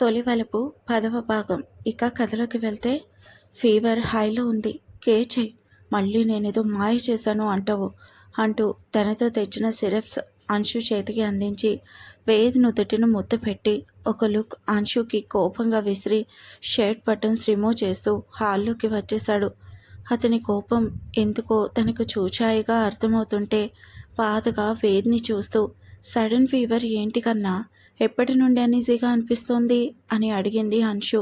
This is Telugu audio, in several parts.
తొలి వలపు పదవ భాగం. ఇక కథలోకి వెళ్తే ఫీవర్ హైలో ఉంది. కే చెయ్యి మళ్ళీ నేనేదో మాయ చేశాను అంటావు అంటూ తనతో తెచ్చిన సిరప్స్ అంశు చేతికి అందించి వేద్ నుదుటిని ముద్దు పెట్టి ఒక లుక్ అంశుకి కోపంగా విసిరి షర్ట్ బటన్స్ రిమూవ్ చేస్తూ హాల్లోకి వచ్చేశాడు. అతని కోపం ఎందుకో తనకు చూచాయిగా అర్థమవుతుంటే బాధగా వేద్ని చూస్తూ సడన్ ఫీవర్ ఏంటి కన్నా? ఎప్పటి నుండి అనీజీగా అనిపిస్తోంది అని అడిగింది అంశు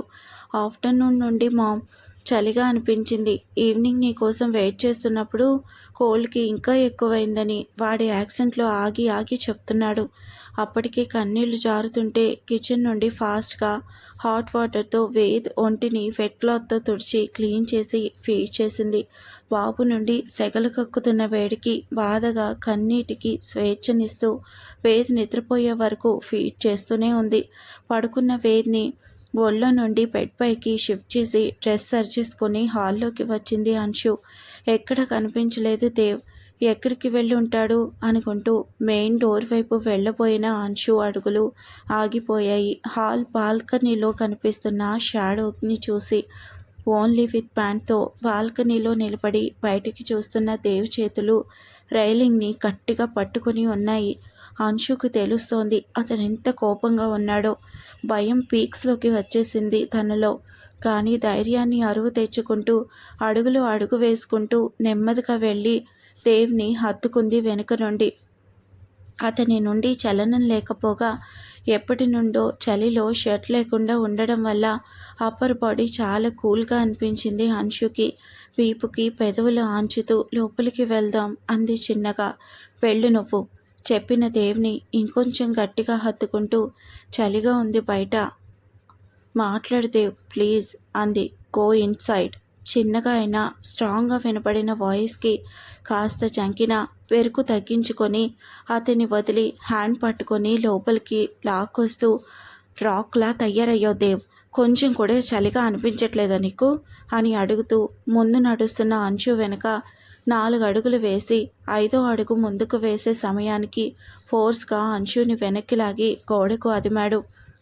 ఆఫ్టర్నూన్ నుండి మామ్ చలిగా అనిపించింది. ఈవినింగ్ నీ కోసం వెయిట్ చేస్తున్నప్పుడు కోల్డ్కి ఇంకా ఎక్కువైందని వాడి యాక్సెంట్లో ఆగి ఆగి చెప్తున్నాడు. అప్పటికే కన్నీళ్ళు జారుతుంటే కిచెన్ నుండి ఫాస్ట్గా హాట్ వాటర్తో వేద్ ఒంటిని వెట్ క్లాత్తో తుడిచి క్లీన్ చేసి ఫీడ్ చేసింది. బాబు నుండి సెగలు కక్కుతున్న వేడికి బాధగా కన్నీటికి స్వేచ్ఛనిస్తూ వేద్ నిద్రపోయే వరకు ఫీడ్ చేస్తూనే ఉంది. పడుకున్న వేద్ని ఒళ్ళో నుండి బెడ్ పైకి షిఫ్ట్ చేసి డ్రెస్ సర్చేసుకొని హాల్లోకి వచ్చింది అంశు. ఎక్కడ కనిపించలేదు దేవ్. ఎక్కడికి వెళ్ళి ఉంటాడు అనుకుంటూ మెయిన్ డోర్ వైపు వెళ్ళబోయిన అంశు అడుగులు ఆగిపోయాయి. హాల్ బాల్కనీలో కనిపిస్తున్న షాడోని చూసి ఓన్లీ విత్ ప్యాంట్తో బాల్కనీలో నిలబడి బయటికి చూస్తున్న దేవ్ చేతులు రైలింగ్ని గట్టిగా పట్టుకొని ఉన్నాయి. అంశుకు తెలుస్తోంది అతను ఎంత కోపంగా ఉన్నాడో. భయం పీక్స్లోకి వచ్చేసింది తనలో. కానీ ధైర్యాన్ని అరువు తెచ్చుకుంటూ అడుగులు అడుగు వేసుకుంటూ నెమ్మదిగా వెళ్ళి దేవ్ని హత్తుకుంది వెనుక నుండి. అతని నుండి చలనం లేకపోగా ఎప్పటి నుండో చలిలో షర్ట్ లేకుండా ఉండడం వల్ల అప్పర్ బాడీ చాలా కూల్గా అనిపించింది అంశుకి వీపుకి పెదవులు ఆంచుతూ లోపలికి వెళ్దాం అంది చిన్నగా. వెళ్ళు నువ్వు చెప్పిన దేవ్ని ఇంకొంచెం గట్టిగా హత్తుకుంటూ చలిగా ఉంది బయట. మాట్లాడితే ప్లీజ్ అంది. Go inside. చిన్నగా అయినా స్ట్రాంగ్గా వినపడిన వాయిస్కి కాస్త చంకిన పెరుకు తగ్గించుకొని అతన్ని వదిలి హ్యాండ్ పట్టుకొని లోపలికి లాక్కొస్తూ రాక్లా తయారయ్యో దేవ్ కొంచెం కూడా చలిగా అనిపించట్లేదా నీకు? అని అడుగుతూ ముందు నడుస్తున్న అంచు వెనుక నాలుగు అడుగులు వేసి ఐదో అడుగు ముందుకు వేసే సమయానికి ఫోర్స్గా అంశుని వెనక్కి లాగి గోడకు అదిమాడు.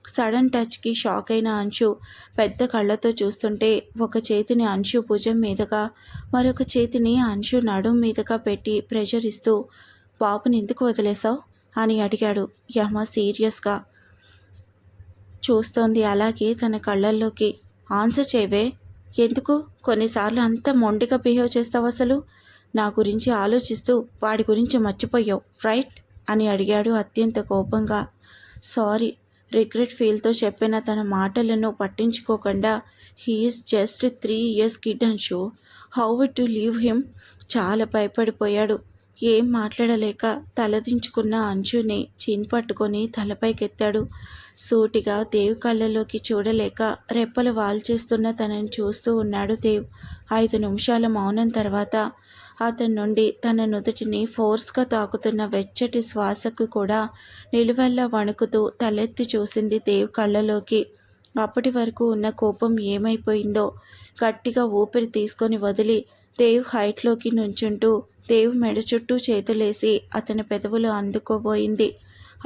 సడన్ టచ్కి షాక్ అయిన అంశు పెద్ద కళ్ళతో చూస్తుంటే ఒక చేతిని అంశు భుజం మీదుగా మరొక చేతిని అంశు నడుం మీదగా పెట్టి ప్రెషర్ ఇస్తూ బాబుని ఎందుకు వదిలేశావు? అని అడిగాడు యమ సీరియస్గా. చూస్తోంది అలాగే తన కళ్ళల్లోకి ఆన్సర్ చేయవే. ఎందుకు? కొన్నిసార్లు అంత మొండిగా బిహేవ్ చేస్తావు అసలు? నా గురించి ఆలోచిస్తూ వాడి గురించి మర్చిపోయావు రైట్? అని అడిగాడు అత్యంత కోపంగా. సారీ రిగ్రెట్ ఫీల్తో చెప్పిన తన మాటలను పట్టించుకోకుండా he's just three years kid and so. How to leave him? చాలా భయపడిపోయాడు. ఏం మాట్లాడలేక తలదించుకున్న అంచుని చిన్ పట్టుకొని తలపైకెత్తాడు. సూటిగా దేవ్ కళ్ళలోకి చూడలేక రెప్పలు వాల్చేస్తున్న తనని చూస్తూ ఉన్నాడు దేవ్. ఐదు నిమిషాల మౌనం తర్వాత అతని నుండి తన నుదుటిని ఫోర్స్గా తాకుతున్న వెచ్చటి శ్వాసకు కూడా నిలువెల్లా వణుకుతూ తలెత్తి చూసింది దేవ్ కళ్ళలోకి. అప్పటి వరకు ఉన్న కోపం ఏమైపోయిందో గట్టిగా ఊపిరి తీసుకొని వదిలి దేవ్ హైట్లోకి నుంచుంటూ దేవ్ మెడ చుట్టూ చేతులేసి అతని పెదవులు అందుకోబోయింది.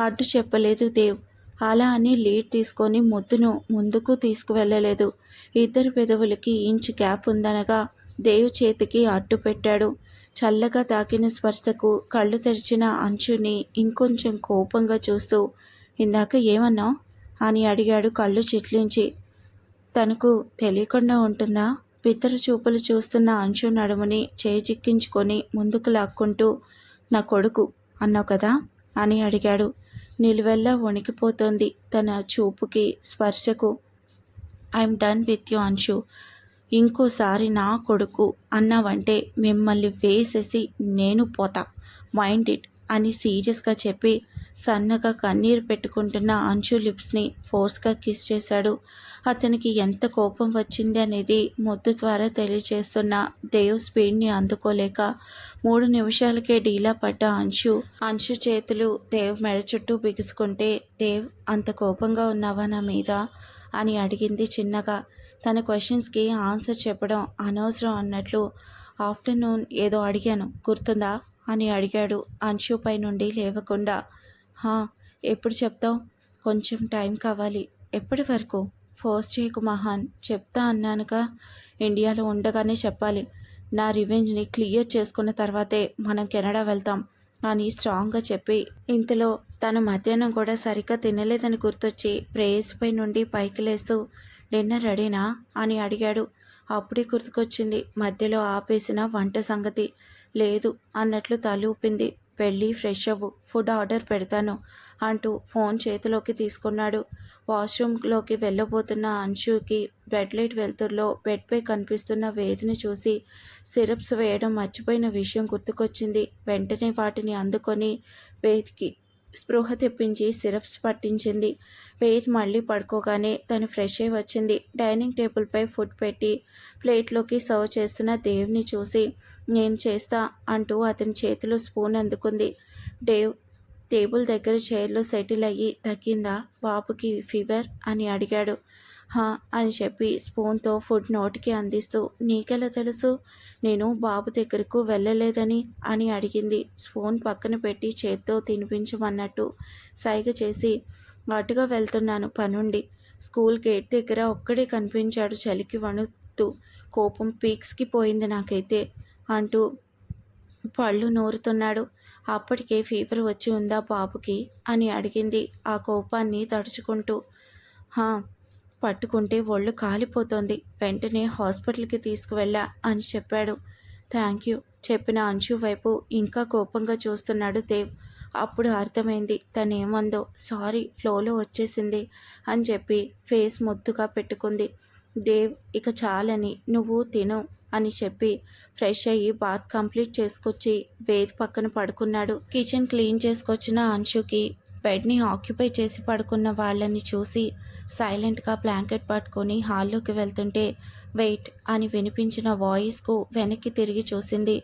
అడ్డు చెప్పలేదు దేవ్. అలా అని లీడ్ తీసుకొని ముద్దును ముందుకు తీసుకువెళ్ళలేదు. ఇద్దరు పెదవులకి ఇంచ్ గ్యాప్ ఉందనగా దేవు చేతికి అట్టు పెట్టాడు. చల్లగా తాకిన స్పర్శకు కళ్ళు తెరిచిన అంచుని ఇంకొంచెం కోపంగా చూస్తూ ఇందాక ఏమన్నావు? అని అడిగాడు కళ్ళు చిట్లించి. తనకు తెలియకుండా ఉంటుందా? పితరు చూపులు చూస్తున్న అంచు నడుముని చేజిక్కించుకొని ముందుకు లాక్కుంటూ నా కొడుకు అన్నావు కదా? అని అడిగాడు. నిలువెల్లా వణికిపోతోంది తన చూపుకి స్పర్శకు. I'm done with you Anshu ఇంకోసారి నా కొడుకు అన్నావంటే మిమ్మల్ని వేసేసి నేను పోతా. మైండ్ ఇట్ అని సీరియస్గా చెప్పి సన్నగా కన్నీరు పెట్టుకుంటున్న అంచు లిప్స్ని ఫోర్స్గా కిస్ చేశాడు. అతనికి ఎంత కోపం వచ్చింది అనేది ముద్దు ద్వారా తెలియచేస్తున్న దేవ్ స్పీడ్ని అందుకోలేక మూడు నిమిషాలకే డీలా పడ్డ అంశు అంశు చేతులు దేవ్ మెడ చుట్టూ బిగుసుకుంటే దేవ్ అంత కోపంగా ఉన్నావా నా మీద? అని అడిగింది చిన్నగా. తన క్వశ్చన్స్కి ఆన్సర్ చెప్పడం అనవసరం అన్నట్లు ఆఫ్టర్నూన్ ఏదో అడిగాను. గుర్తుందా? అని అడిగాడు అంశుపై నుండి లేవకుండా. హా ఎప్పుడు చెప్తావు? కొంచెం టైం కావాలి. ఎప్పటి వరకు? ఫోర్స్ చేయకు మహాన్. చెప్తా అన్నానుగా. ఇండియాలో ఉండగానే చెప్పాలి. నా రివెంజ్ని క్లియర్ చేసుకున్న తర్వాతే మనం కెనడా వెళ్తాం అని స్ట్రాంగ్గా చెప్పి ఇంతలో తను మధ్యాహ్నం కూడా సరిగ్గా తినలేదని గుర్తొచ్చి ప్రేయస్ పై నుండి పైకి లేస్తూ డిన్నర్ రెడీనా? అని అడిగాడు. అప్పుడే గుర్తుకొచ్చింది మధ్యలో ఆపేసిన వంట సంగతి. లేదు అన్నట్లు తలూపింది. పెళ్ళి వెళ్ళి ఫ్రెష్ అవ్వు ఫుడ్ ఆర్డర్ పెడతాను అంటూ ఫోన్ చేతిలోకి తీసుకున్నాడు. వాష్రూమ్లోకి వెళ్ళబోతున్న అంశుకి బెడ్ లైట్ వెలుతురులో బెడ్పై కనిపిస్తున్న వేదిని చూసి సిరప్స్ వేయడం మర్చిపోయిన విషయం గుర్తుకొచ్చింది. వెంటనే వాటిని అందుకొని వేదికి స్పృహ తెప్పించి సిరప్స్ పట్టించింది. వేద్ మళ్ళీ పడుకోగానే తను ఫ్రెష్ అయి వచ్చింది. డైనింగ్ టేబుల్పై ఫుడ్ పెట్టి ప్లేట్లోకి సర్వ్ చేస్తున్న దేవ్ని చూసి నేను చేస్తా? అంటూ అతని చేతిలో స్పూన్ అందుకుంది. డేవ్ టేబుల్ దగ్గర చైర్లో సెటిల్ అయ్యి తగ్గిందా? బాబుకి ఫీవర్? అని అడిగాడు. హా అని చెప్పి స్పూన్తో ఫుడ్ నోటికి అందిస్తూ నీకెలా తెలుసు? నేను బాబు దగ్గరకు వెళ్ళలేదని అని అడిగింది. స్పూన్ పక్కన పెట్టి చేత్తో తినిపించమన్నట్టు సైగ చేసి అటుగా వెళ్తున్నాను పనుండి. స్కూల్ గేట్ దగ్గర ఒక్కడే కనిపించాడు చలికి వణుతూ కోపం పీక్స్కి పోయింది నాకైతే అంటూ పళ్ళు నూరుతున్నాడు. అప్పటికే ఫీవర్ వచ్చి ఉందా బాబుకి? అని అడిగింది. ఆ కోపాన్ని తడుచుకుంటూ హా పట్టుకుంటే ఒళ్ళు కాలిపోతోంది. వెంటనే హాస్పిటల్కి తీసుకువెళ్ళా అని చెప్పాడు. థ్యాంక్ యూ చెప్పిన అంశు వైపు ఇంకా కోపంగా చూస్తున్నాడు దేవ్. అప్పుడు అర్థమైంది తనేమందో సారీ ఫ్లోలో వచ్చేసింది అని చెప్పి ఫేస్ ముద్దుగా పెట్టుకుంది. దేవ్ ఇక చాలని నువ్వు తిను అని చెప్పి ఫ్రెష్ అయ్యి బాత్ కంప్లీట్ చేసుకొచ్చి వేద్ పక్కన పడుకున్నాడు. కిచెన్ క్లీన్ చేసుకొచ్చిన అంశుకి బెడ్ని ఆక్యుపై చేసి పడుకున్న వాళ్ళని చూసి సైలెంట్గా బ్లాంకెట్ పట్టుకొని హాల్లోకి వెళ్తుంటే వెయిట్ అని వినిపించిన వాయిస్కు వెనక్కి తిరిగి చూసింది.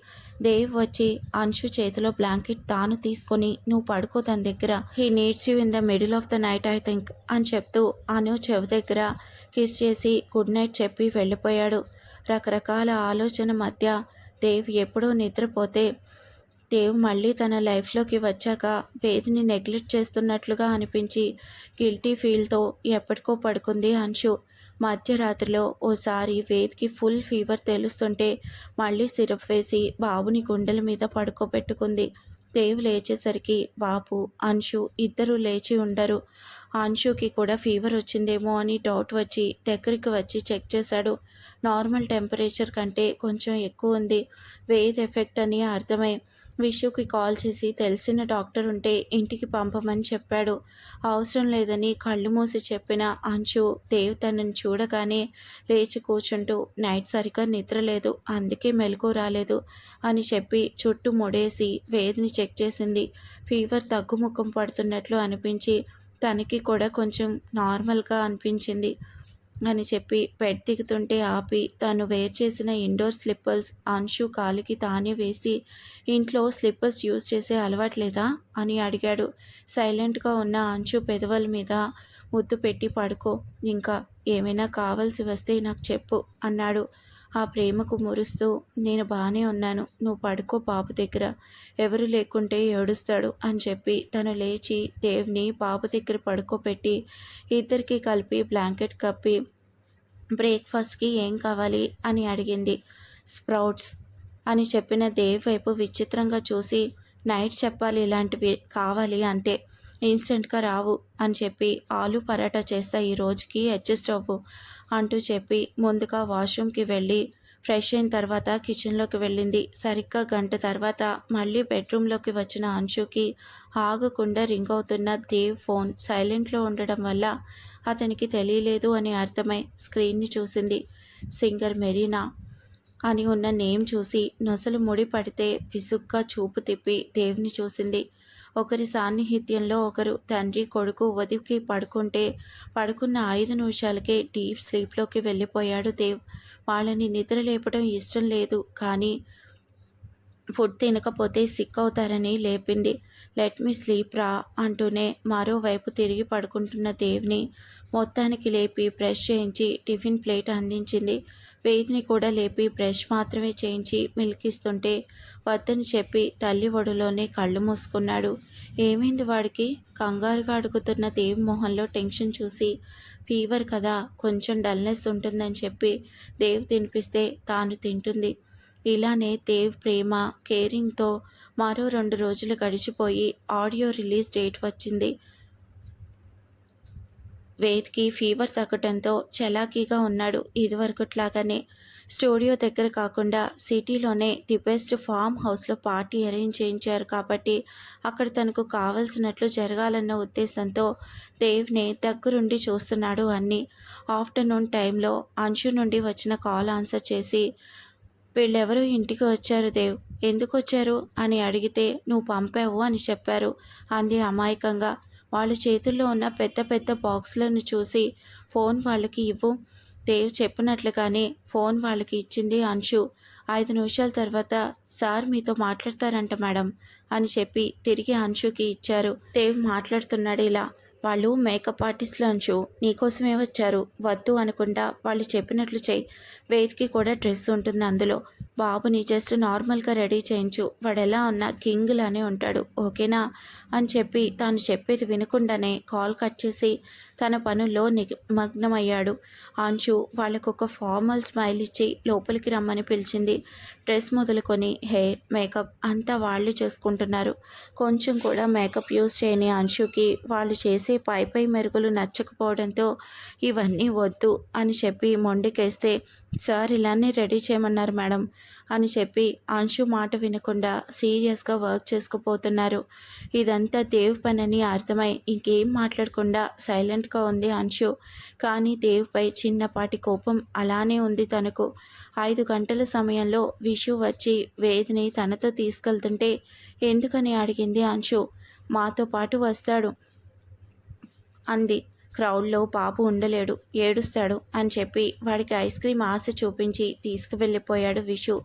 దేవ్ వచ్చి అంశు చేతిలో బ్లాంకెట్ తాను తీసుకొని నువ్వు పడుకో తన దగ్గర. He needs you in the middle of the night I think అని చెప్తూ అను చెవి దగ్గర కిస్ చేసి గుడ్ నైట్ చెప్పి వెళ్ళిపోయాడు. రకరకాల ఆలోచన మధ్య దేవ్ ఎప్పుడూ నిద్రపోతే దేవ్ మళ్ళీ తన లైఫ్లోకి వచ్చాక వేదిని నెగ్లెక్ట్ చేస్తున్నట్లుగా అనిపించి గిల్టీ ఫీల్తో ఎప్పటికో పడుకుంది అంశు. మధ్యరాత్రిలో ఓసారి వేద్కి ఫుల్ ఫీవర్ తెలుస్తుంటే మళ్ళీ సిరప్ వేసి బాబుని గుండెల మీద పడుకోబెట్టుకుంది. దేవ్ లేచేసరికి బాబు అంశు ఇద్దరు లేచి ఉండరు. అంశుకి కూడా ఫీవర్ వచ్చిందేమో అని డౌట్ వచ్చి దగ్గరికి వచ్చి చెక్ చేశాడు. నార్మల్ టెంపరేచర్ కంటే కొంచెం ఎక్కువ ఉంది. వేద్ ఎఫెక్ట్ అని అర్థమై విషుకి కాల్ చేసి తెలిసిన డాక్టర్ ఉంటే ఇంటికి పంపమని చెప్పాడు. అవసరం లేదని కళ్ళు మూసి చెప్పిన అంశు దేవ్ తనని చూడగానే లేచి కూర్చుంటూ నైట్ సరిగ్గా నిద్ర లేదు అందుకే మెలకు రాలేదు అని చెప్పి చుట్టూ ముడేసి వేదిని చెక్ చేసింది. ఫీవర్ తగ్గుముఖం పడుతున్నట్లు అనిపించి తనకి కూడా కొంచెం నార్మల్గా అనిపించింది. అని చెప్పి బెడ్ దిగుతుంటే ఆపి తను వేర్ చేసిన ఇండోర్ స్లిప్పర్స్ అన్షు కాలికి తానే వేసి ఇంట్లో స్లిప్పర్స్ యూజ్ చేసే అలవాట్లేదా? అని అడిగాడు. సైలెంట్గా ఉన్న అన్షు పెదవుల మీద ముద్దు పెట్టి పడుకో ఇంకా ఏమైనా కావాల్సి వస్తే నాకు చెప్పు అన్నాడు. ఆ ప్రేమకు మురుస్తూ నేను బాగానే ఉన్నాను. నువ్వు పడుకో బాబు దగ్గర. ఎవరు లేకుంటే ఏడుస్తాడు అని చెప్పి తను లేచి దేవ్ని బాబు దగ్గర పడుకోబెట్టి ఇద్దరికి కలిపి బ్లాంకెట్ కప్పి బ్రేక్ఫాస్ట్కి ఏం కావాలి? అని అడిగింది. స్ప్రౌట్స్ అని చెప్పిన దేవ్ వైపు విచిత్రంగా చూసి నైట్ చెప్పాలి ఇలాంటివి కావాలి అంతే ఇన్స్టెంట్గా రావు అని చెప్పి ఆలు పరాటా చేస్తా ఈ రోజుకి అడ్జస్ట్ అవ్వు. అంటూ చెప్పి ముందుగా వాష్రూమ్కి వెళ్ళి ఫ్రెష్ అయిన తర్వాత కిచెన్లోకి వెళ్ళింది. సరిగ్గా గంట తర్వాత మళ్ళీ బెడ్రూమ్లోకి వచ్చిన అంశుకి ఆగకుండా రింగ్ అవుతున్న దేవ్ ఫోన్ సైలెంట్లో ఉండడం వల్ల అతనికి తెలియలేదు అని అర్థమై స్క్రీన్ని చూసింది. సింగర్ మెరీనా అని ఉన్న నేమ్ చూసి నొసలు ముడి పడితే విసుగ్గా చూపు తిప్పి దేవ్ని చూసింది. ఒకరి సాన్నిహిత్యంలో ఒకరు తండ్రి కొడుకు ఉదికి పడుకుంటే పడుకున్న ఐదు నిమిషాలకే డీప్ స్లీప్లోకి వెళ్ళిపోయాడు దేవ్. వాళ్ళని నిద్ర లేపడం ఇష్టం లేదు కానీ ఫుడ్ తినకపోతే సిక్ అవుతారని లేపింది. లెట్ మీ స్లీప్ రా అంటూనే మరోవైపు తిరిగి పడుకుంటున్న దేవ్ని మొత్తానికి లేపి బ్రష్ చేయించి టిఫిన్ ప్లేట్ అందించింది. వేదిని కూడా లేపి బ్రష్ మాత్రమే చేయించి మిల్క్ ఇస్తుంటే వద్దని చెప్పి తల్లి ఒడిలోనే కళ్ళు మూసుకున్నాడు. ఏమైంది వాడికి? కంగారుగా అడుగుతున్న దేవ్ మొహంలో టెన్షన్ చూసి ఫీవర్ కదా కొంచెం డల్నెస్ ఉంటుందని చెప్పి దేవ్ తినిపిస్తే తాను తింటుంది. ఇలానే దేవ్ ప్రేమ కేరింగ్తో మరో రెండు రోజులు గడిచిపోయి ఆడియో రిలీజ్ డేట్ వచ్చింది. వేద్కి ఫీవర్ తగ్గటంతో చలాకీగా ఉన్నాడు. ఇదివరకుట్లాగానే స్టూడియో దగ్గర కాకుండా సిటీలోనే ది బెస్ట్ ఫామ్ హౌస్లో పార్టీ అరేంజ్ చేయించారు కాబట్టి అక్కడ తనకు కావలసినట్లు జరగాలన్న ఉద్దేశంతో దేవ్ని దగ్గరుండి చూస్తున్నాడు అన్ని. ఆఫ్టర్నూన్ టైంలో అంశు నుండి వచ్చిన కాల్ ఆన్సర్ చేసి వీళ్ళెవరూ ఇంటికి వచ్చారు దేవ్? ఎందుకు వచ్చారు? అని అడిగితే నువ్వు పంపావు అని చెప్పారు. అంది అమాయకంగా. వాళ్ళ చేతుల్లో ఉన్న పెద్ద పెద్ద బాక్సులను చూసి ఫోన్ వాళ్ళకి ఇవ్వు. దేవ్ చెప్పినట్లుగానే ఫోన్ వాళ్ళకి ఇచ్చింది అంశు. ఐదు నిమిషాల తర్వాత సార్ మీతో మాట్లాడతారంట మేడం అని చెప్పి తిరిగి అంశుకి ఇచ్చారు. దేవ్ మాట్లాడుతున్నాడు ఇలా. వాళ్ళు మేకప్ ఆర్టిస్టులు అంచు నీకోసమే వచ్చారు. వద్దు అనకుండా వాళ్ళు చెప్పినట్లు చేయి వేదికి కూడా డ్రెస్ ఉంటుంది అందులో. బాబుని జస్ట్ నార్మల్గా రెడీ చేయించు. వాడు ఎలా ఉన్నా కింగ్లానే ఉంటాడు. ఓకేనా? అని చెప్పి తాను చెప్పేది వినకుండానే కాల్ కట్ చేసి తన పనుల్లో నిమగ్నమయ్యాడు అంశు వాళ్ళకు ఒక ఫార్మల్ స్మైల్ ఇచ్చి లోపలికి రమ్మని పిలిచింది. డ్రెస్ మొదలుకొని హెయిర్ మేకప్ అంతా వాళ్ళు చేసుకుంటున్నారు. కొంచెం కూడా మేకప్ యూస్ చేయని అంశుకి వాళ్ళు చేసే పై పై మెరుగులు నచ్చకపోవడంతో ఇవన్నీ వద్దు అని చెప్పి మొండికేస్తే సార్ ఇలానే రెడీ చేయమన్నారు మేడం. అని చెప్పి అంశు మాట వినకుండా సీరియస్గా వర్క్ చేసుకుపోతున్నారు. ఇదంతా దేవ్ పనని అర్థమై ఇంకేం మాట్లాడకుండా సైలెంట్గా ఉంది అంశు. కానీ దేవ్పై చిన్నపాటి కోపం అలానే ఉంది తనకు. ఐదు గంటల సమయంలో విషు వచ్చి వేదిని తనతో తీసుకెళ్తుంటే ఎందుకని అడిగింది అంశు. మాతో పాటు వస్తాడు అంది. క్రౌడ్లో పాపు ఉండలేడు ఏడుస్తాడు అని చెప్పి వాడికి ఐస్ క్రీమ్ ఆశ చూపించి తీసుకువెళ్ళిపోయాడు విషు.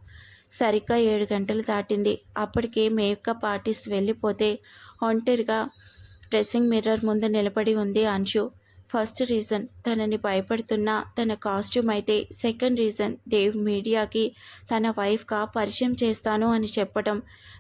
సరిగ్గా ఏడు గంటలు దాటింది. అప్పటికే మేకప్ ఆర్టిస్ట్ వెళ్ళిపోతే ఒంటరిగా డ్రెస్సింగ్ మిర్రర్ ముందు నిలబడి ఉంది అంశు. ఫస్ట్ రీజన్ తనని భయపడుతున్న తన కాస్ట్యూమ్ అయితే సెకండ్ రీజన్ దేవ్ మీడియాకి తన వైఫ్గా పరిచయం చేస్తాను అని చెప్పడం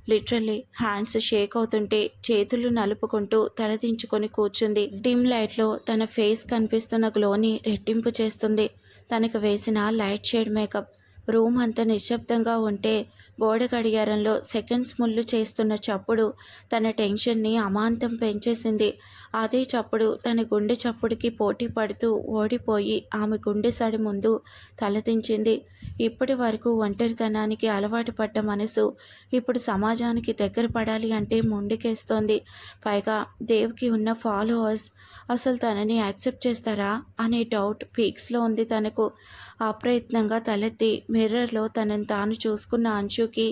లిటరల్లీ హ్యాండ్స్ షేక్ అవుతుంటే చేతులు నలుపుకుంటూ తలదించుకొని కూర్చుంది. డిమ్ లైట్లో తన ఫేస్ కనిపిస్తున్న గ్లోని రెట్టింపు చేస్తుంది. తనకు వేసిన లైట్ షేడ్ మేకప్. రూమ్ అంత నిశ్శబ్దంగా ఉంటే గోడ గడియారంలో సెకండ్స్ ముళ్ళు చేస్తున్న చప్పుడు తన టెన్షన్ని అమాంతం పెంచేసింది. అదే చప్పుడు తన గుండె చప్పుడుకి పోటీ పడుతూ ఓడిపోయి ఆమె గుండె సడి ముందు తలదించింది. ఇప్పటి వరకు ఒంటరితనానికి అలవాటు పడ్డ మనసు ఇప్పుడు సమాజానికి దగ్గర పడాలి అంటే ముందుకేస్తోంది పైగా దేవ్కి ఉన్న ఫాలోవర్స్ అసలు తనని యాక్సెప్ట్ చేస్తారా అనే డౌట్ పీక్స్లో ఉంది తనకు. అప్రయత్నంగా తలెత్తి మిర్రర్లో తనని తాను చూసుకున్న అంశుకి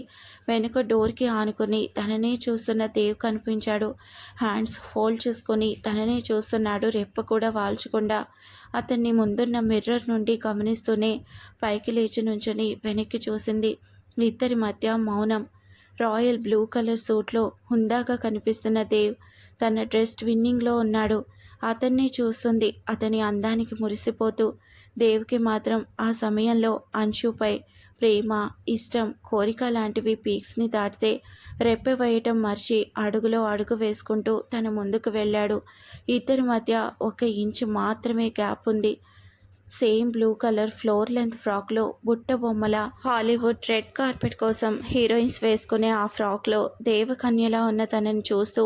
వెనుక డోర్కి ఆనుకొని తననే చూస్తున్న దేవ్ కనిపించాడు. హ్యాండ్స్ ఫోల్డ్ చేసుకొని తననే చూస్తున్నాడు రెప్ప కూడా వాల్చకుండా. అతన్ని ముందున్న మిర్రర్ నుండి గమనిస్తూనే పైకి లేచి నుంచొని వెనక్కి చూసింది ఇద్దరి మధ్య మౌనం. రాయల్ బ్లూ కలర్ సూట్లో హుందాగా కనిపిస్తున్న దేవ్ తన డ్రెస్ ట్విన్నింగ్లో ఉన్నాడు. అతన్ని చూస్తుంది. అతని అందానికి మురిసిపోతూ దేవ్కి మాత్రం ఆ సమయంలో అంశుపై ప్రేమ ఇష్టం కోరిక లాంటివి పీక్స్ని దాటితే రెప్పె వేయటం మర్చి అడుగులో అడుగు వేసుకుంటూ తన ముందుకు వెళ్ళాడు. ఇద్దరి మధ్య ఒక ఇంచు మాత్రమే గ్యాప్ ఉంది. Same blue colour floor length ఫ్రాక్లో బుట్ట బొమ్మల హాలీవుడ్ రెడ్ కార్పెట్ కోసం హీరోయిన్స్ వేసుకునే ఆ ఫ్రాక్లో దేవకన్యలా ఉన్న తనని చూస్తూ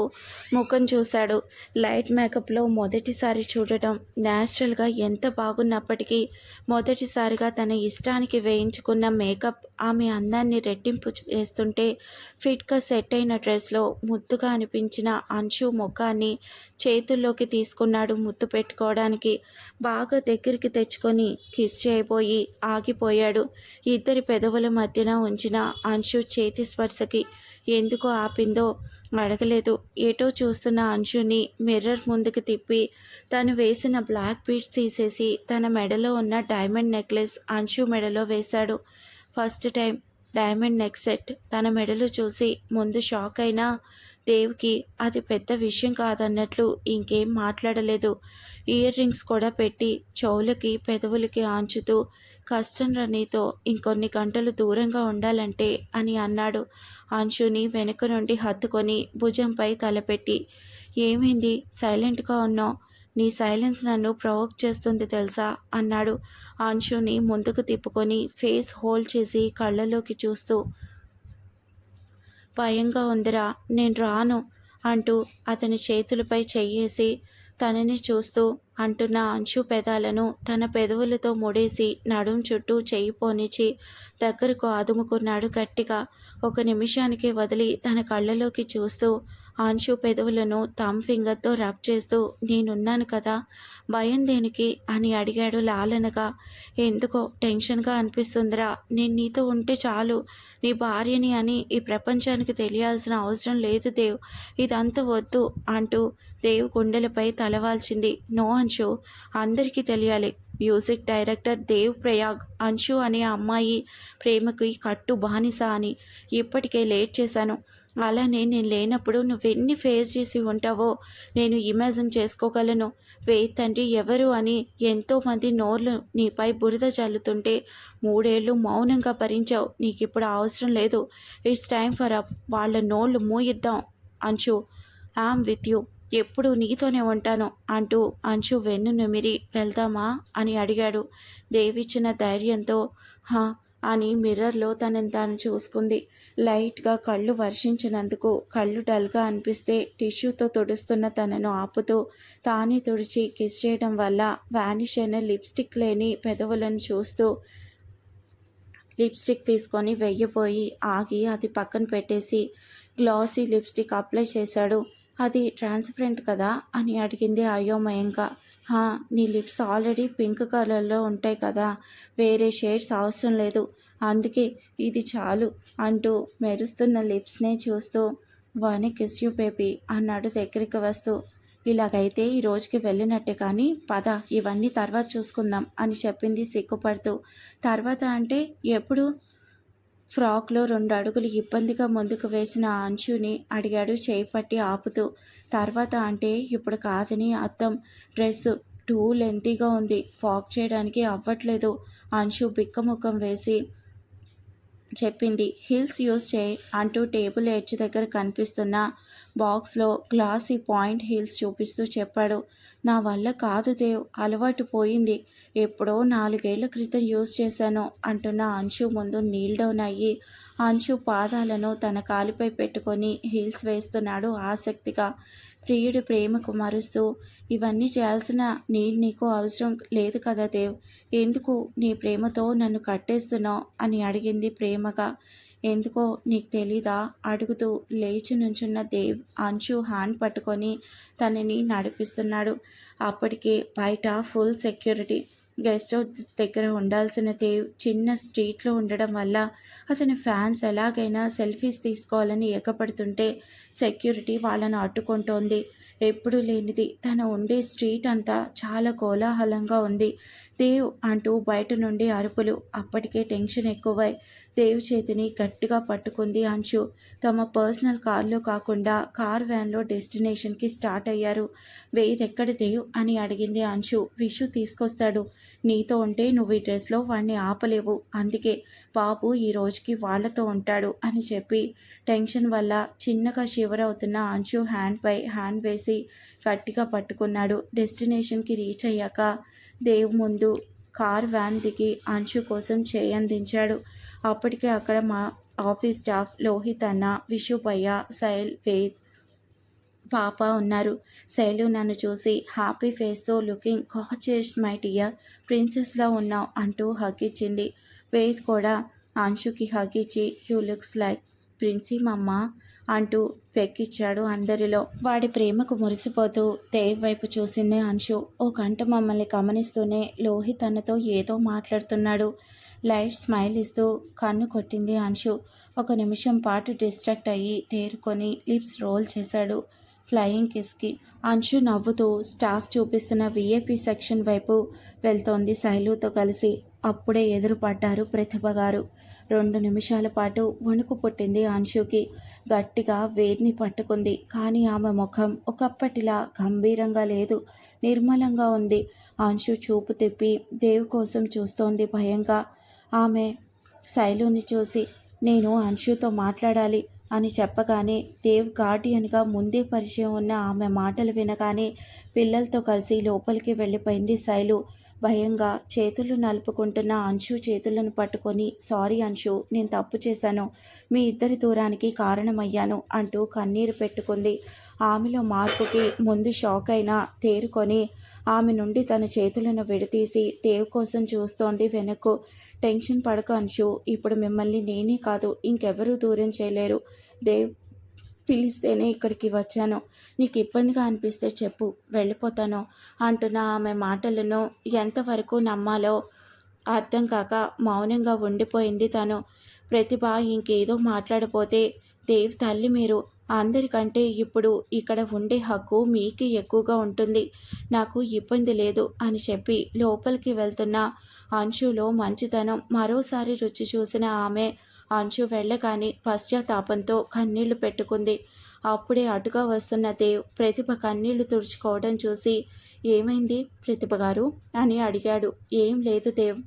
ముఖం చూశాడు. లైట్ మేకప్లో మొదటిసారి చూడటం న్యాచురల్గా ఎంత బాగున్నప్పటికీ మొదటిసారిగా తన ఇష్టానికి వేయించుకున్న మేకప్ ఆమె అందాన్ని రెట్టింపు వేస్తుంటే ఫిట్గా సెట్ అయిన డ్రెస్లో ముద్దుగా అనిపించిన అంశు ముఖాన్ని చేతుల్లోకి తీసుకున్నాడు ముద్దు పెట్టుకోవడానికి. బాగా దగ్గరికి తెచ్చు తెచ్చుకొని కిస్ చేయబోయి ఆగిపోయాడు. ఇద్దరి పెదవుల మధ్యన ఉంచిన అంశు చేతి స్పర్శకి ఎందుకు ఆపిందో అడగలేదు. ఏటో చూస్తున్న అంశుని మిర్రర్ ముందుకు తిప్పి తను వేసిన బ్లాక్ బీడ్స్ తీసేసి తన మెడలో ఉన్న డైమండ్ నెక్లెస్ అంశు మెడలో వేశాడు. First time diamond neck set తన మెడలు చూసి ముందు షాక్ అయినా దేవ్కి అది పెద్ద విషయం కాదన్నట్లు ఇంకేం మాట్లాడలేదు. ఇయర్ రింగ్స్ కూడా పెట్టి చెవులకి పెదవులకి ఆంచుతూ కష్టం రనీతో ఇంకొన్ని గంటలు దూరంగా ఉండాలంటే అని అన్నాడు. అంశుని వెనుక నుండి హత్తుకొని భుజంపై తలపెట్టి ఏమైంది? సైలెంట్గా ఉన్నావు? నీ సైలెన్స్ నన్ను ప్రవోక్ చేస్తుంది తెలుసా? అన్నాడు. అంశుని ముందుకు తిప్పుకొని ఫేస్ హోల్డ్ చేసి కళ్ళలోకి చూస్తూ భయంగా ఉందిరా నేను రాను అంటూ అతని చేతులపై చెయ్యేసి తనని చూస్తూ అంటున్న అంచు పెదాలను తన పెదవులతో ముడేసి నడుం చుట్టూ చెయ్యి పోనిచి దగ్గరకు ఆదుముకున్నాడు గట్టిగా. ఒక నిమిషానికి వదిలి తన కళ్ళలోకి చూస్తూ ఆన్షు పెదవులను థమ్ ఫింగర్తో రబ్ చేస్తూ నేనున్నాను కదా భయం దేనికి? అని అడిగాడు లాలనగా. ఎందుకో టెన్షన్గా అనిపిస్తుందిరా. నేను నీతో ఉంటే చాలు. నీ భార్యని అని ఈ ప్రపంచానికి తెలియాల్సిన అవసరం లేదు దేవ్. ఇదంతా వద్దు అంటూ దేవ్ గుండెలపై తలవాల్చింది. నో అంశు అందరికీ తెలియాలి. మ్యూజిక్ డైరెక్టర్ దేవ్ ప్రయాగ్ అంశు అనే అమ్మాయి ప్రేమకి కట్టు బానిస అని ఇప్పటికే లేట్ చేశాను. అలానే నేను లేనప్పుడు నువ్వెన్ని ఫేస్ చేసి ఉంటావో నేను ఇమాజిన్ చేసుకోగలను. వే తండ్రి ఎవరు అని ఎంతోమంది నోర్లు నీపై బురద చల్లుతుంటే మూడేళ్ళు మౌనంగా భరించావు. నీకు ఇప్పుడు అవసరం లేదు. It's time for up. వాళ్ళ నోళ్ళు మూయిద్దాం. అంచు. Am with you. ఎప్పుడు నీతోనే ఉంటాను అంటూ అంచు వెన్ను నిమిరి వెళ్దామా అని అడిగాడు. దేవిచ్చిన ధైర్యంతో హా అని మిర్రర్లో తనని తాను చూసుకుంది. లైట్గా కళ్ళు వర్షించినందుకు కళ్ళు డల్గా అనిపిస్తే టిష్యూతో తుడుస్తున్న తనను ఆపుతూ తానే తుడిచి కిస్ చేయడం వల్ల వ్యానిష్ అయిన లిప్స్టిక్ లేని పెదవులను చూస్తూ లిప్స్టిక్ తీసుకొని వెయ్యిపోయి ఆగి అది పక్కన పెట్టేసి గ్లాసీ లిప్స్టిక్ అప్లై చేశాడు. అది ట్రాన్స్పరెంట్ కదా? అని అడిగింది అయోమయంగా. హా నీ లిప్స్ ఆల్రెడీ పింక్ కలర్లో ఉంటాయి కదా. వేరే షేడ్స్ అవసరం లేదు. అందుకే ఇది చాలు అంటూ మెరుస్తున్న లిప్స్నే చూస్తూ వాని కిస్యూ బేబీ అన్నాడు దగ్గరికి వస్తూ. ఇలాగైతే ఈ రోజుకి వెళ్ళినట్టే కానీ పద ఇవన్నీ తర్వాత చూసుకుందాం అని చెప్పింది సిగ్గుపడుతూ. తర్వాత అంటే ఎప్పుడు? ఫ్రాక్లో రెండు అడుగులు ఇబ్బందిగా ముందుకు వేసిన అంశుని అడిగాడు చేయి పట్టి ఆపుతూ. తర్వాత అంటే ఇప్పుడు కాదని అర్థం. డ్రెస్ టూ లెంతీగా ఉంది. ఫాక్ చేయడానికి అవ్వట్లేదు. అంశు బిక్కముఖం వేసి చెప్పింది. హిల్స్ యూస్ చేయి అంటూ టేబుల్ ఎడ్జ్ దగ్గర కనిపిస్తున్న బాక్స్లో గ్లాసీ పాయింట్ హీల్స్ చూపిస్తూ చెప్పాడు. నా వల్ల కాదు దేవ్ అలవాటు పోయింది. ఎప్పుడో నాలుగేళ్ళ క్రితం యూజ్ చేశాను అంటున్న అంశు ముందు నీల్ డౌన్ అయ్యి అంశు పాదాలను తన కాలిపై పెట్టుకొని హీల్స్ వేస్తున్నాడు ఆసక్తిగా. ప్రియుడి ప్రేమకు మరుస్తూ ఇవన్నీ చేయాల్సిన నీడ్ నీకు అవసరం లేదు కదా దేవ్ ఎందుకు నీ ప్రేమతో నన్ను కట్టేస్తున్నావు? అని అడిగింది ప్రేమగా. ఎందుకో నీకు తెలీదా? అడుగుతూ లేచి నుంచున్న దేవ్ అంశు హ్యాండ్ పట్టుకొని తనని నడిపిస్తున్నాడు. అప్పటికే బయట ఫుల్ సెక్యూరిటీ గెస్ట్ హౌస్ దగ్గర ఉండాల్సిన దేవ్ చిన్న స్ట్రీట్లో ఉండడం వల్ల అతని ఫ్యాన్స్ ఎలాగైనా సెల్ఫీస్ తీసుకోవాలని ఎగపడుతుంటే సెక్యూరిటీ వాళ్ళని అడ్డుకుంటోంది. ఎప్పుడు లేనిది. తను ఉండే స్ట్రీట్ అంతా చాలా కోలాహలంగా ఉంది. దేవ్ అంటూ బయట నుండి అరుపులు. అప్పటికే టెన్షన్ ఎక్కువై దేవ్ చేతిని గట్టిగా పట్టుకుంది అంశు. తమ పర్సనల్ కార్లో కాకుండా కార్ వ్యాన్లో డెస్టినేషన్కి స్టార్ట్ అయ్యారు. వేద్ ఎక్కడ దేవ్? అని అడిగింది అంశు. విషు తీసుకొస్తాడు. నీతో ఉంటే నువ్వు ఈ డ్రెస్లో వాడిని ఆపలేవు. అందుకే బాబు ఈ రోజుకి వాళ్ళతో ఉంటాడు అని చెప్పి టెన్షన్ వల్ల చిన్నగా షివర్ అవుతున్న అంశు హ్యాండ్పై హ్యాండ్ వేసి గట్టిగా పట్టుకున్నాడు. డెస్టినేషన్కి రీచ్ అయ్యాక దేవ్ ముందు కార్ వ్యాన్ దిగి అంశు కోసం చేయందించాడు అప్పటికే అక్కడ మా ఆఫీస్ స్టాఫ్ లోహిత్ అన్న విషుపయ్య సైల్ వేద్ పాప ఉన్నారు. శైలు నన్ను చూసి హ్యాపీ ఫేస్తో లుకింగ్ కాచెస్ మై టియర్ ప్రిన్సెస్లా ఉన్నావు అంటూ హగ్ ఇచ్చింది. వేద్ కూడా అంశుకి హగ్ ఇచ్చి you looks like princy mama అంటూ పెక్కిచ్చాడు అందరిలో. వాడి ప్రేమకు మురిసిపోతూ దేవ్ వైపు చూసింది అంశు. ఓ గంట మమ్మల్ని గమనిస్తూనే లోహిత్ అన్నతో ఏదో మాట్లాడుతున్నాడు. లైట్ స్మైల్ ఇస్తూ కన్ను కొట్టింది అంశు. ఒక నిమిషం పాటు డిస్ట్రాక్ట్ అయ్యి తేరుకొని లిప్స్ రోల్ చేశాడు. ఫ్లయింగ్ కిస్కి. అంశు నవ్వుతూ స్టాఫ్ చూపిస్తున్న విఏపీ సెక్షన్ వైపు వెళ్తోంది శైలుతో కలిసి. అప్పుడే ఎదురుపడ్డారు ప్రతిభ గారు. రెండు నిమిషాల పాటు వణుకు పుట్టింది అంశుకి. గట్టిగా వేదిని పట్టుకుంది. కానీ ఆమె ముఖం ఒకప్పటిలా గంభీరంగా లేదు. నిర్మలంగా ఉంది. అంశు చూపు తిప్పి దేవు కోసం చూస్తోంది భయంగా. ఆమె శైలుని చూసి నేను అంశుతో మాట్లాడాలి. అని చెప్పగానే దేవ్ గార్డియన్గా ముందే పరిచయం ఉన్న ఆమె మాటలు వినగానే పిల్లలతో కలిసి లోపలికి వెళ్ళిపోయింది శైలు. భయంగా చేతులు నలుపుకుంటున్న అంశు చేతులను పట్టుకొని సారీ అంశు నేను తప్పు చేశాను. మీ ఇద్దరి దూరానికి కారణమయ్యాను అంటూ కన్నీరు పెట్టుకుంది. ఆమెలో మార్పుకి ముందు షాక్ అయినా తేరుకొని ఆమె నుండి తన చేతులను విడతీసి దేవ్ కోసం చూస్తోంది వెనక్కు. టెన్షన్ పడక అంశు. ఇప్పుడు మిమ్మల్ని నేనే కాదు ఇంకెవరూ దూరం చేయలేరు. దేవ్ పిలిస్తేనే ఇక్కడికి వచ్చాను. నీకు ఇబ్బందిగా అనిపిస్తే చెప్పు వెళ్ళిపోతాను అంటున్న ఆమె మాటలను ఎంతవరకు నమ్మాలో అర్థం కాక మౌనంగా ఉండిపోయింది తను. ప్రతిభ ఇంకేదో మాట్లాడపోతే దేవ్ తల్లి మీరు అందరికంటే ఇప్పుడు ఇక్కడ ఉండే హక్కు మీకే ఎక్కువగా ఉంటుంది. నాకు ఇబ్బంది లేదు అని చెప్పి లోపలికి వెళ్తున్న అంశులో మంచితనం మరోసారి రుచి చూసిన ఆమె అంశు వెళ్ళగానే పశ్చాత్తాపంతో కన్నీళ్ళు పెట్టుకుంది. అప్పుడే అటుగా వస్తున్న దేవ్ ప్రతిభ కన్నీళ్ళు తుడుచుకోవడం చూసి ఏమైంది ప్రతిభ గారు? అని అడిగాడు. ఏం లేదు దేవ్.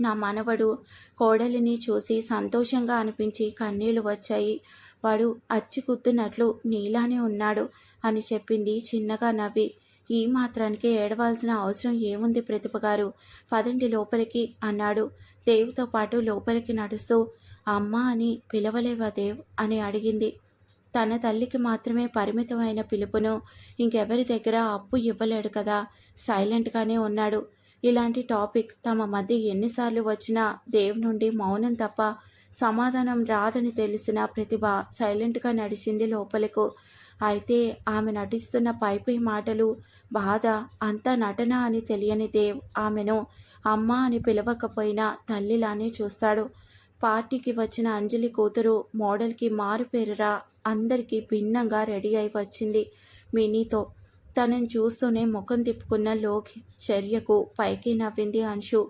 నా మనవడు కోడలిని చూసి సంతోషంగా అనిపించి కన్నీళ్ళు వచ్చాయి. వాడు అచ్చి కుత్తునట్లు నీలానే ఉన్నాడు అని చెప్పింది చిన్నగా నవ్వి. ఈ మాత్రానికి ఏడవాల్సిన అవసరం ఏముంది ప్రతిభ గారు? పదండి లోపలికి అన్నాడు. దేవ్తో పాటు లోపలికి నడుస్తూ అమ్మ అని పిలవలేవా దేవ్? అని అడిగింది. తన తల్లికి మాత్రమే పరిమితమైన పిలుపును ఇంకెవరి దగ్గర అప్పు ఇవ్వలేడు కదా? సైలెంట్గానే ఉన్నాడు. ఇలాంటి టాపిక్ తమ మధ్య ఎన్నిసార్లు వచ్చినా దేవ్ నుండి మౌనం తప్ప సమాధానం రాదని తెలిసిన ప్రతిభ సైలెంట్గా నడిచింది లోపలకు. అయితే ఆమె నటిస్తున్న పైపై మాటలు బాధ అంతా నటన అని తెలియని దేవ్ ఆమెను అమ్మ అని పిలవకపోయినా తల్లిలానే చూస్తాడు. పార్టీకి వచ్చిన అంజలి కూతురు మోడల్కి మారు పేరురా అందరికీ భిన్నంగా రెడీ అయి వచ్చింది మినీతో. తనని చూస్తూనే ముఖం తిప్పుకున్న లోకి చర్యకు పైకి నవ్వింది అంశు.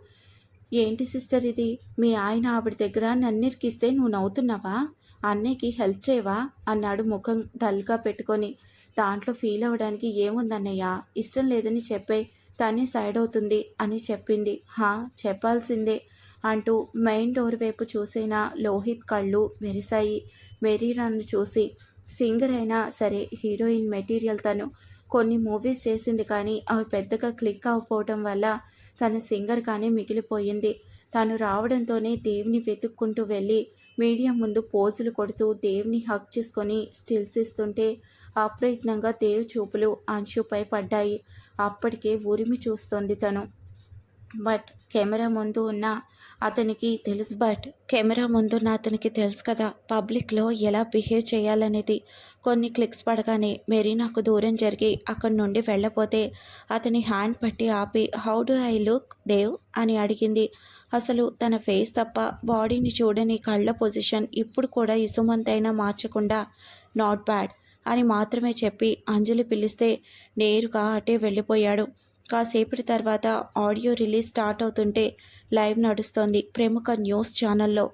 ఏంటి సిస్టర్ ఇది? మీ ఆయన ఆవిడ దగ్గర నన్నిరికిస్తే నువ్వు నవ్వుతున్నావా? అన్నయ్యకి హెల్ప్ చేయవా? అన్నాడు ముఖం డల్గా పెట్టుకొని. దాంట్లో ఫీల్ అవ్వడానికి ఏముందన్నయ్య? ఇష్టం లేదని చెప్పే తనే సైడ్ అవుతుంది అని చెప్పింది. హా చెప్పాల్సిందే అంటూ మెయిన్ డోర్ వైపు చూసిన లోహిత్ కళ్ళు మెరిశాయి. మెరీరాను చూసి సింగర్ అయినా సరే హీరోయిన్ మెటీరియల్ తను కొన్ని మూవీస్ చేసింది కానీ అవి పెద్దగా క్లిక్ అవ్వకపోవటం వల్ల తను సింగర్ కానీ మిగిలిపోయింది. తను రావడంతోనే దేవిని వెతుక్కుంటూ వెళ్ళి మీడియా ముందు పోజులు కొడుతూ దేవ్ని హక్ చేసుకొని స్టిల్స్ ఇస్తుంటే అప్రయత్నంగా దేవ్ చూపులు అంశుపై పడ్డాయి. అప్పటికే ఉరిమి చూస్తోంది తను. బట్ కెమెరా ముందు ఉన్న అతనికి తెలుసు. బట్ కెమెరా ముందున్న అతనికి తెలుసు కదా పబ్లిక్లో ఎలా బిహేవ్ చేయాలనేది. కొన్ని క్లిక్స్ పడగానే మెరీనాకు దూరం జరిగి అక్కడి నుండి వెళ్ళపోతే అతని హ్యాండ్ పట్టి ఆపి how do I look Dev? అని అడిగింది. అసలు తన ఫేస్ తప్ప బాడీని చూడని కళ్ళ పొజిషన్ ఇప్పుడు కూడా ఇసుమంతైనా మార్చకుండా నాట్ బ్యాడ్ అని మాత్రమే చెప్పి అంజలి పిలిస్తే నేరుగా అటే వెళ్ళిపోయాడు. కాసేపటి తర్వాత ఆడియో రిలీజ్ స్టార్ట్ అవుతుంటే లైవ్ నడుస్తోంది ప్రముఖ న్యూస్ ఛానల్లో.